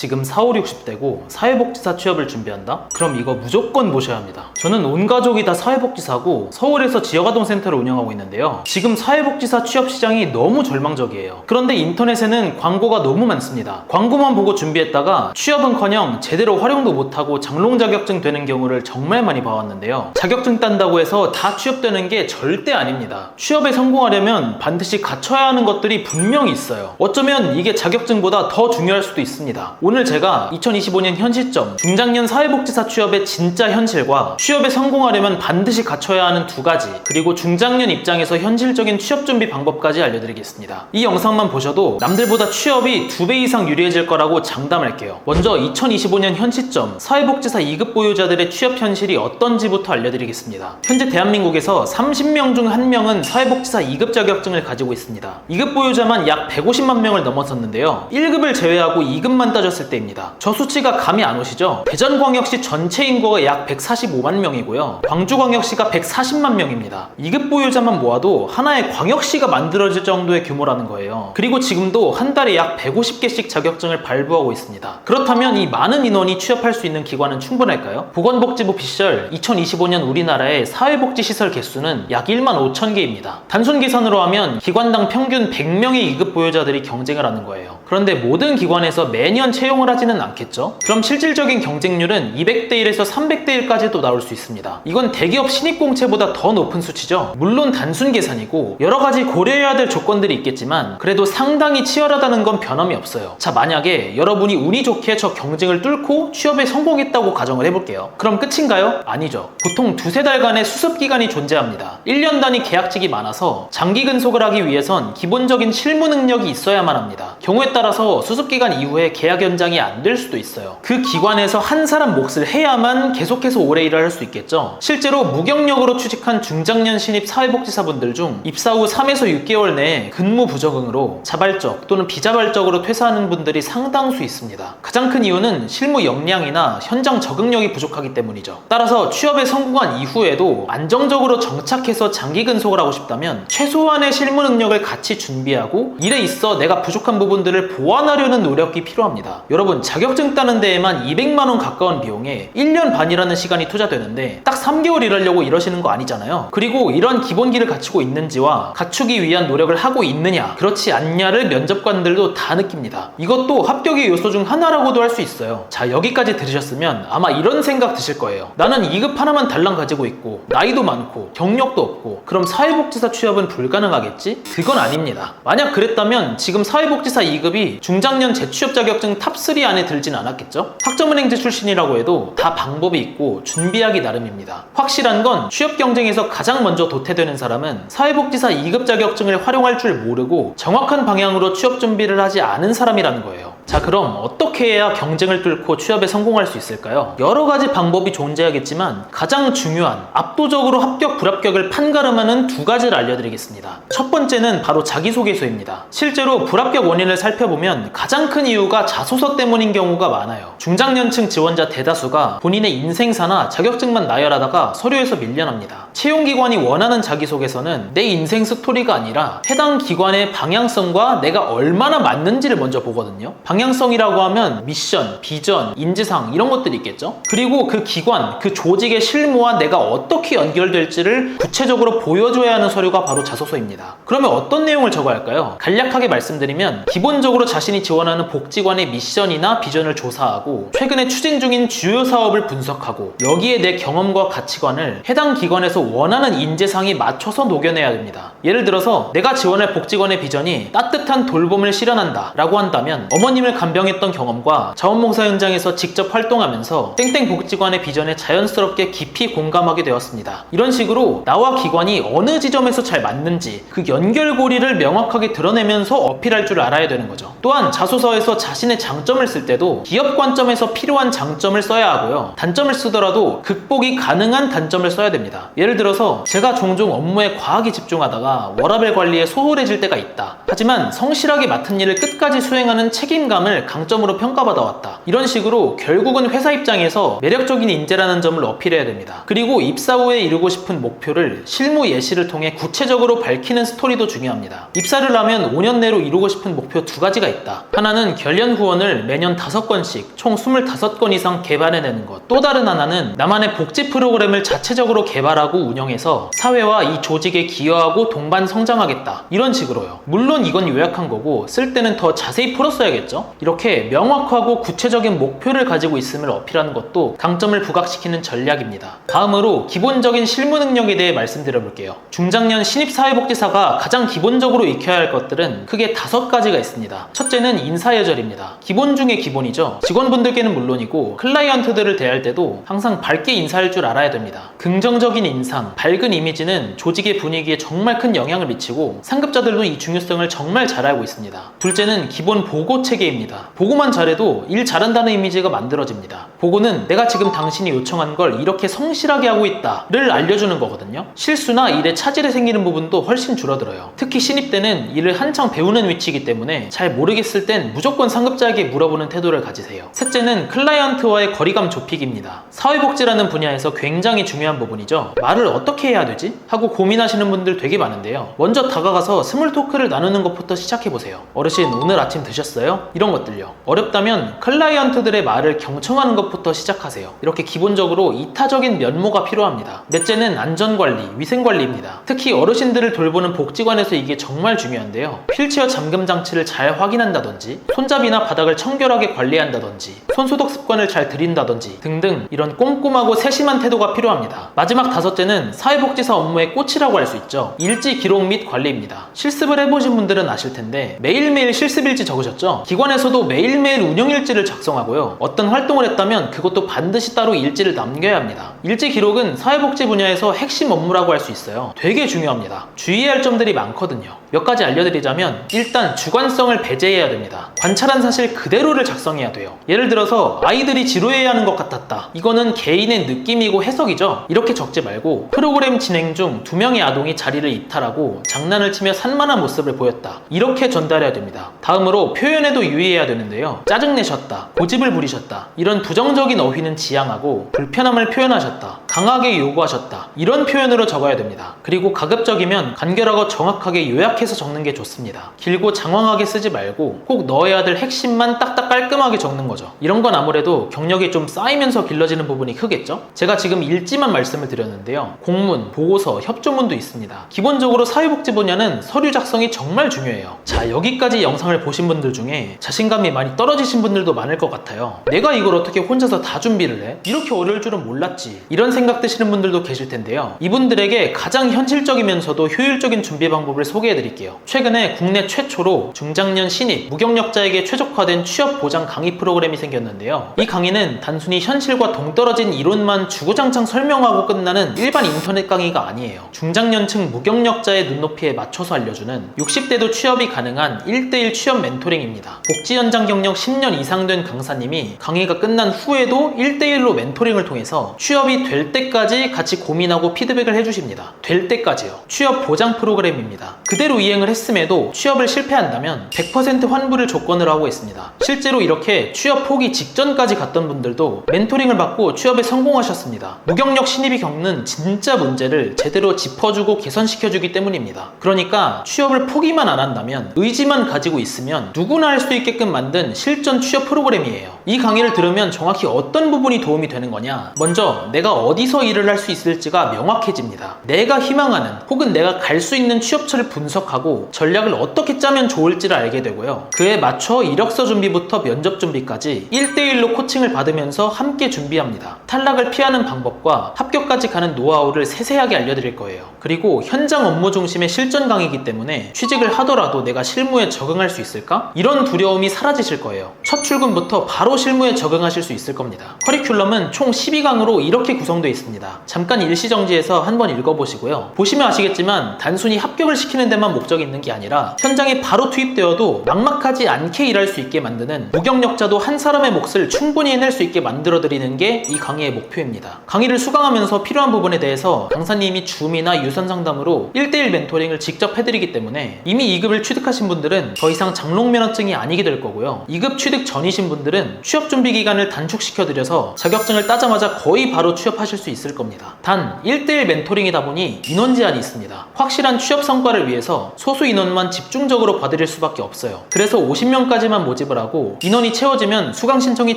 지금 4, 5, 60대고 사회복지사 취업을 준비한다? 그럼 이거 무조건 보셔야 합니다. 저는 온 가족이 다 사회복지사고 서울에서 지역아동센터를 운영하고 있는데요. 지금 사회복지사 취업 시장이 너무 절망적이에요. 그런데 인터넷에는 광고가 너무 많습니다. 광고만 보고 준비했다가 취업은커녕 제대로 활용도 못하고 장롱 자격증 되는 경우를 정말 많이 봐왔는데요. 자격증 딴다고 해서 다 취업되는 게 절대 아닙니다. 취업에 성공하려면 반드시 갖춰야 하는 것들이 분명히 있어요. 어쩌면 이게 자격증보다 더 중요할 수도 있습니다. 오늘 제가 2025년 현 시점 중장년 사회복지사 취업의 진짜 현실과 취업에 성공하려면 반드시 갖춰야 하는 두 가지 그리고 중장년 입장에서 현실적인 취업 준비 방법까지 알려드리겠습니다. 이 영상만 보셔도 남들보다 취업이 두 배 이상 유리해질 거라고 장담할게요. 먼저 2025년 현 시점 사회복지사 2급 보유자들의 취업 현실이 어떤지부터 알려드리겠습니다. 현재 대한민국에서 30명 중 1명은 사회복지사 2급 자격증을 가지고 있습니다. 2급 보유자만 약 150만 명을 넘어섰는데요. 1급을 제외하고 2급만 따졌을 때입니다. 저 수치가 감이 안 오시죠? 대전광역시 전체 인구가 약 145만 명이고요. 광주광역시가 140만 명입니다. 2급 보유자만 모아도 하나의 광역시가 만들어질 정도의 규모라는 거예요. 그리고 지금도 한 달에 약 150개씩 자격증을 발부하고 있습니다. 그렇다면 이 많은 인원이 취업할 수 있는 기관은 충분할까요? 보건복지부 피셜 2025년 우리나라의 사회복지 시설 개수는 약 1만 5천 개입니다. 단순 계산으로 하면 기관당 평균 100명의 2급 보유자들이 경쟁을 하는 거예요. 그런데 모든 기관에서 매년 채용을 하지는 않겠죠? 그럼 실질적인 경쟁률은 200대 1에서 300대 1까지도 나올 수 있습니다. 이건 대기업 신입공채보다 더 높은 수치죠. 물론 단순 계산이고 여러 가지 고려해야 될 조건들이 있겠지만 그래도 상당히 치열하다는 건 변함이 없어요. 자, 만약에 여러분이 운이 좋게 저 경쟁을 뚫고 취업에 성공했다고 가정을 해볼게요. 그럼 끝인가요? 아니죠. 보통 두세 달간의 수습 기간이 존재합니다. 1년 단위 계약직이 많아서 장기 근속을 하기 위해선 기본적인 실무 능력이 있어야만 합니다. 경우에 따라 서 수습 기간 이후에 계약 연장이 안 될 수도 있어요. 그 기관에서 한 사람 몫을 해야만 계속해서 오래 일을 할 수 있겠죠. 실제로 무경력으로 취직한 중장년 신입 사회복지사분들 중 입사 후 3에서 6개월 내에 근무 부적응으로 자발적 또는 비자발적으로 퇴사하는 분들이 상당수 있습니다. 가장 큰 이유는 실무 역량이나 현장 적응력이 부족하기 때문이죠. 따라서 취업에 성공한 이후에도 안정적으로 정착해서 장기 근속을 하고 싶다면 최소한의 실무 능력을 같이 준비하고 일에 있어 내가 부족한 부분들을 보완하려는 노력이 필요합니다. 여러분 자격증 따는 데에만 200만 원 가까운 비용에 1년 반이라는 시간이 투자되는데 딱 3개월 일하려고 이러시는 거 아니잖아요. 그리고 이런 기본기를 갖추고 있는지와 갖추기 위한 노력을 하고 있느냐 그렇지 않냐를 면접관들도 다 느낍니다. 이것도 합격의 요소 중 하나라고도 할 수 있어요. 자 여기까지 들으셨으면 아마 이런 생각 드실 거예요. 나는 2급 하나만 달랑 가지고 있고 나이도 많고 경력도 없고 그럼 사회복지사 취업은 불가능하겠지? 그건 아닙니다. 만약 그랬다면 지금 사회복지사 2급 이 중장년 재취업 자격증 탑3 안에 들진 않았겠죠? 학점은행제 출신이라고 해도 다 방법이 있고 준비하기 나름입니다. 확실한 건 취업 경쟁에서 가장 먼저 도태되는 사람은 사회복지사 2급 자격증을 활용할 줄 모르고 정확한 방향으로 취업 준비를 하지 않은 사람이라는 거예요. 자, 그럼 어떻게 해야 경쟁을 뚫고 취업에 성공할 수 있을까요? 여러 가지 방법이 존재하겠지만 가장 중요한 압도적으로 합격 불합격을 판가름하는 두 가지를 알려드리겠습니다. 첫 번째는 바로 자기소개서입니다. 실제로 불합격 원인을 살펴보면 가장 큰 이유가 자소서 때문인 경우가 많아요. 중장년층 지원자 대다수가 본인의 인생사나 자격증만 나열하다가 서류에서 밀려납니다. 채용기관이 원하는 자기소개서는 내 인생 스토리가 아니라 해당 기관의 방향성과 내가 얼마나 맞는지를 먼저 보거든요. 방 향성이라고 하면 미션, 비전, 인지상 이런 것들이 있겠죠. 그리고 그 기관, 그 조직의 실무와 내가 어떻게 연결될지를 구체적으로 보여줘야 하는 서류가 바로 자소서입니다. 그러면 어떤 내용을 적어야 할까요? 간략하게 말씀드리면 기본적으로 자신이 지원하는 복지관의 미션이나 비전을 조사하고 최근에 추진 중인 주요 사업을 분석하고 여기에 내 경험과 가치관을 해당 기관에서 원하는 인재상에 맞춰서 녹여내야 됩니다. 예를 들어서 내가 지원할 복지관의 비전이 따뜻한 돌봄을 실현한다 라고 한다면 어머님을 간병했던 경험과 자원봉사 현장에서 직접 활동하면서 땡땡 복지관의 비전에 자연스럽게 깊이 공감하게 되었습니다. 이런 식으로 나와 기관이 어느 지점에서 잘 맞는지 그 연결고리를 명확하게 드러내면서 어필할 줄 알아야 되는 거죠. 또한 자소서에서 자신의 장점을 쓸 때도 기업 관점에서 필요한 장점을 써야 하고요. 단점을 쓰더라도 극복이 가능한 단점을 써야 됩니다. 예를 들어서 제가 종종 업무에 과하게 집중하다가 워라밸 관리에 소홀해질 때가 있다. 하지만 성실하게 맡은 일을 끝까지 수행하는 책임감 책임감을 강점으로 평가받아 왔다. 이런 식으로 결국은 회사 입장에서 매력적인 인재라는 점을 어필해야 됩니다. 그리고 입사 후에 이루고 싶은 목표를 실무 예시를 통해 구체적으로 밝히는 스토리도 중요합니다. 입사를 하면 5년 내로 이루고 싶은 목표 두 가지가 있다. 하나는 결연 후원을 매년 5건씩 총 25건 이상 개발해내는 것. 또 다른 하나는 나만의 복지 프로그램을 자체적으로 개발하고 운영해서 사회와 이 조직에 기여하고 동반 성장하겠다. 이런 식으로요. 물론 이건 요약한 거고 쓸 때는 더 자세히 풀었어야겠 죠? 이렇게 명확하고 구체적인 목표를 가지고 있음을 어필하는 것도 강점을 부각시키는 전략입니다. 다음으로 기본적인 실무 능력에 대해 말씀드려 볼게요. 중장년 신입사회복지사가 가장 기본적으로 익혀야 할 것들은 크게 다섯 가지가 있습니다. 첫째는 인사예절입니다. 기본 중에 기본이죠. 직원분들께는 물론이고 클라이언트들을 대할 때도 항상 밝게 인사할 줄 알아야 됩니다. 긍정적인 인상, 밝은 이미지는 조직의 분위기에 정말 큰 영향을 미치고 상급자들도 이 중요성을 정말 잘 알고 있습니다. 둘째는 기본 보고 체계 입니다. 보고만 잘해도 일 잘한다는 이미지가 만들어집니다. 보고는 내가 지금 당신이 요청한 걸 이렇게 성실하게 하고 있다를 알려주는 거거든요. 실수나 일에 차질이 생기는 부분도 훨씬 줄어들어요. 특히 신입 때는 일을 한창 배우는 위치이기 때문에 잘 모르겠을 땐 무조건 상급자에게 물어보는 태도를 가지세요. 셋째는 클라이언트와의 거리감 좁히기입니다. 사회복지라는 분야에서 굉장히 중요한 부분이죠. 말을 어떻게 해야 되지? 하고 고민하시는 분들 되게 많은데요. 먼저 다가가서 스몰 토크를 나누는 것부터 시작해보세요. 어르신, 오늘 아침 드셨어요? 이런 것들요. 어렵다면 클라이언트들의 말을 경청하는 것부터 시작하세요. 이렇게 기본적으로 이타적인 면모가 필요합니다. 넷째는 안전관리, 위생관리입니다. 특히 어르신들을 돌보는 복지관에서 이게 정말 중요한데요. 휠체어 잠금 장치를 잘 확인한다든지, 손잡이나 바닥을 청결하게 관리한다든지, 손소독 습관을 잘 들인다든지 등등 이런 꼼꼼하고 세심한 태도가 필요합니다. 마지막 다섯째는 사회복지사 업무의 꽃이라고 할 수 있죠. 일지 기록 및 관리입니다. 실습을 해보신 분들은 아실 텐데 매일매일 실습일지 적으셨죠? 기관 에서도 매일매일 운영일지를 작성하고요. 어떤 활동을 했다면 그것도 반드시 따로 일지를 남겨야 합니다. 일지 기록은 사회복지 분야에서 핵심 업무라고 할 수 있어요. 되게 중요합니다. 주의해야 할 점들이 많거든요. 몇 가지 알려드리자면 일단 주관성을 배제해야 됩니다. 관찰한 사실 그대로를 작성해야 돼요. 예를 들어서 아이들이 지루해야 하는 것 같았다. 이거는 개인의 느낌이고 해석이죠. 이렇게 적지 말고 프로그램 진행 중 두 명의 아동이 자리를 이탈하고 장난을 치며 산만한 모습을 보였다. 이렇게 전달해야 됩니다. 다음으로 표현에도 유의해야 되는데요. 짜증내셨다. 고집을 부리셨다. 이런 부정적인 어휘는 지양하고 불편함을 표현하셨다. 강하게 요구하셨다. 이런 표현으로 적어야 됩니다. 그리고 가급적이면 간결하고 정확하게 요약해서 적는 게 좋습니다. 길고 장황하게 쓰지 말고 꼭 넣어야 될 핵심만 딱딱 깔끔하게 적는 거죠. 이런 건 아무래도 경력이 좀 쌓이면서 길러지는 부분이 크겠죠? 제가 지금 일지만 말씀을 드렸는데요. 공문, 보고서, 협조문도 있습니다. 기본적으로 사회복지 분야는 서류 작성이 정말 중요해요. 자, 여기까지 영상을 보신 분들 중에 자신감이 많이 떨어지신 분들도 많을 것 같아요. 내가 이걸 어떻게 혼자서 다 준비를 해? 이렇게 어려울 줄은 몰랐지. 이런 생각 드시는 분들도 계실 텐데요. 이분들에게 가장 현실적이면서도 효율적인 준비 방법을 소개해 드릴게요. 최근에 국내 최초로 중장년 신입, 무경력자에게 최적화된 취업 보장 강의 프로그램이 생겼는데요. 이 강의는 단순히 현실과 동떨어진 이론만 주구장창 설명하고 끝나는 일반 인터넷 강의가 아니에요. 중장년층 무경력자의 눈높이에 맞춰서 알려주는 60대도 취업이 가능한 1대1 취업 멘토링입니다. 복지 현장 경력 10년 이상 된 강사님이 강의가 끝난 후에도 1대1로 멘토링을 통해서 취업 이 될 때까지 같이 고민하고 피드백을 해주십니다. 될 때까지요. 취업 보장 프로그램입니다. 그대로 이행을 했음에도 취업을 실패한다면 100% 환불을 조건으로 하고 있습니다. 실제로 이렇게 취업 포기 직전까지 갔던 분들도 멘토링을 받고 취업에 성공하셨습니다. 무경력 신입이 겪는 진짜 문제를 제대로 짚어주고 개선시켜주기 때문입니다. 그러니까 취업을 포기만 안 한다면 의지만 가지고 있으면 누구나 할 수 있게끔 만든 실전 취업 프로그램이에요. 이 강의를 들으면 정확히 어떤 부분이 도움이 되는 거냐? 먼저 내가 어디서 일을 할 수 있을지가 명확해집니다. 내가 희망하는 혹은 내가 갈 수 있는 취업처를 분석하고 전략을 어떻게 짜면 좋을지를 알게 되고요. 그에 맞춰 이력서 준비부터 면접 준비까지 1대1로 코칭을 받으면서 함께 준비합니다. 탈락을 피하는 방법과 합격까지 가는 노하우를 세세하게 알려드릴 거예요. 그리고 현장 업무 중심의 실전 강의이기 때문에 취직을 하더라도 내가 실무에 적응할 수 있을까? 이런 두려움이 사라지실 거예요. 첫 출근부터 바로 실무에 적응하실 수 있을 겁니다. 커리큘럼은 총 12강으로 이렇게 구성되어 되어 있습니다. 잠깐 일시정지해서 한번 읽어보시고요. 보시면 아시겠지만 단순히 합격을 시키는 데만 목적이 있는 게 아니라 현장에 바로 투입되어도 막막하지 않게 일할 수 있게 만드는 무경력자도 한 사람의 몫을 충분히 해낼 수 있게 만들어드리는 게 이 강의의 목표입니다. 강의를 수강하면서 필요한 부분에 대해서 강사님이 줌이나 유선 상담으로 1대1 멘토링을 직접 해드리기 때문에 이미 2급을 취득하신 분들은 더 이상 장롱 면허증이 아니게 될 거고요. 2급 취득 전이신 분들은 취업 준비 기간을 단축시켜드려서 자격증을 따자마자 거의 바로 취업하실 수 있을 겁니다. 단 1대1 멘토링이다 보니 인원 제한이 있습니다. 확실한 취업 성과를 위해서 소수 인원만 집중적으로 봐드릴 수밖에 없어요. 그래서 50명까지만 모집을 하고 인원이 채워지면 수강 신청이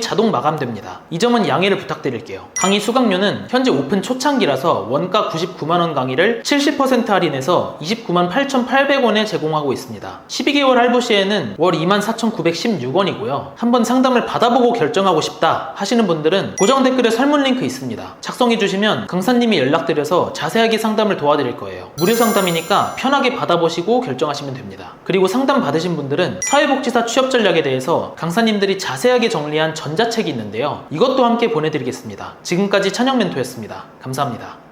자동 마감됩니다. 이 점은 양해를 부탁드릴게요. 강의 수강료는 현재 오픈 초창기라서 원가 99만원 강의를 70% 할인해서 29만 8,800원에 제공하고 있습니다. 12개월 할부 시에는 월 24,916원이고요. 한번 상담을 받아보고 결정하고 싶다 하시는 분들은 고정 댓글에 설문 링크 있습니다. 작성해 주시면 강사님이 연락드려서 자세하게 상담을 도와드릴 거예요. 무료 상담이니까 편하게 받아보시고 결정하시면 됩니다. 그리고 상담 받으신 분들은 사회복지사 취업 전략에 대해서 강사님들이 자세하게 정리한 전자책이 있는데요. 이것도 함께 보내드리겠습니다. 지금까지 찬영 멘토였습니다. 감사합니다.